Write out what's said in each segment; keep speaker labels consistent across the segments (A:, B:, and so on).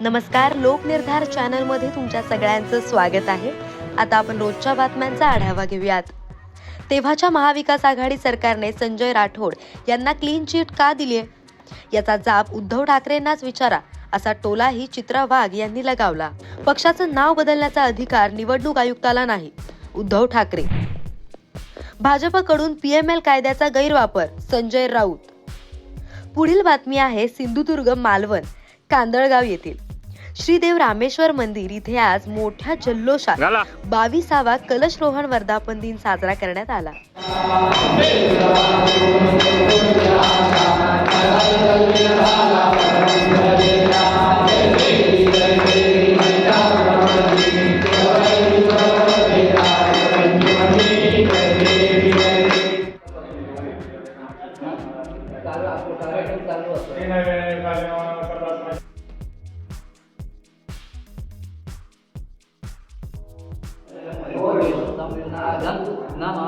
A: नमस्कार लोकनिर्धार चॅनलमध्ये तुमच्या सगळ्यांचं स्वागत आहे. आता आपण रोजच्या बातम्यांचा आढावा घेऊयात. तेव्हाच्या महाविकास आघाडी सरकारने संजय राठोड यांना क्लीन चिट का दिली याचा जाब उद्धव ठाकरेंनाच विचारा असा टोलाही चित्रा वाघ यांनी लगावला. पक्षाचं नाव बदलण्याचा अधिकार निवडणूक आयुक्ताला नाही. उद्धव ठाकरे. भाजपकडून पीएमएल कायद्याचा गैरवापर संजय राऊत. पुढील बातमी आहे सिंधुदुर्ग मालवण कांदळगाव येथील. श्रीदेव रामेश्वर मंदिर इथे आज मोठ्या जल्लोषात बावीसावा कलशरोहण वर्धापन दिन साजरा करण्यात आला.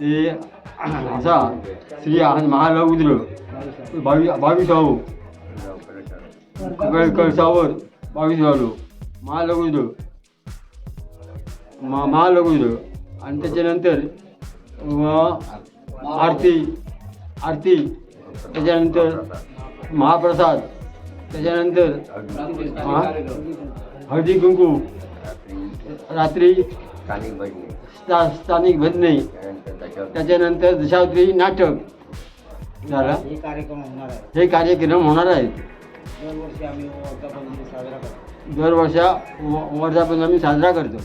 B: ते असा श्री महालौद्र बावी बावीसावो कळसावर बावीस झालो महालौद्र मा महालौद्र आणि त्याच्यानंतर आरती आरती त्याच्यानंतर महाप्रसाद त्याच्यानंतर? हळदी कुंकू रात्री स्था- स्थानिक भजने. त्याच्यानंतर दशावत्री नाटक झाला.
C: हे कार्यक्रम होणार आहे.
B: हे कार्यक्रम होणार आहेत.
C: दरवर्षी आम्ही वर्धापन दिन साजरा करतो.
B: दरवर्षा व- वर्धापन आम्ही साजरा करतो.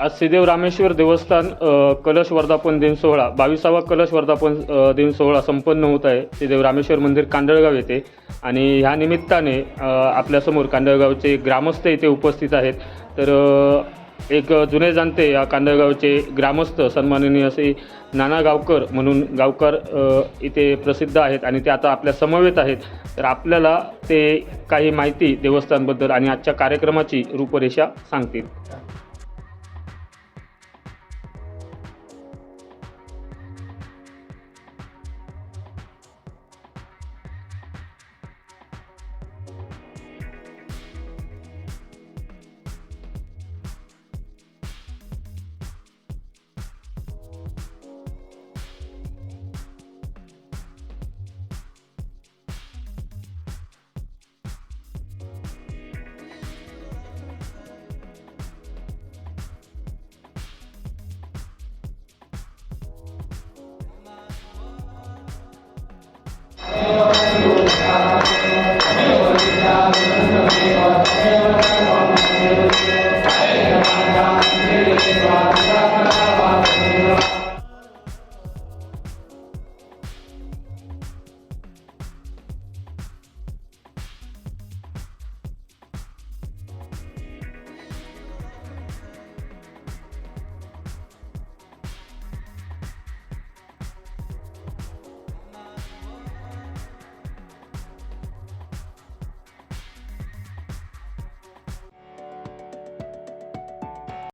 D: आज श्रीदेव रामेश्वर देवस्थान अ, कलश वर्धापन दिन सोहळा बावीसावा कलश वर्धापन अ, दिन सोहळा संपन्न होत आहे. श्रीदेव रामेश्वर मंदिर कांदळगाव येथे. आणि ह्या निमित्ताने अ, आपल्यासमोर कांदळगावचे ग्रामस्थ इथे उपस्थित आहेत. तर अ, एक जुने जाणते या कांदळगावचे ग्रामस्थ सन्माननीय असे नाना गावकर म्हणून गावकर इथे प्रसिद्ध आहेत आणि ते आता आपल्या समवेत आहेत. तर आपल्याला ते काही माहिती देवस्थानबद्दल आणि आजच्या कार्यक्रमाची रूपरेषा सांगतील.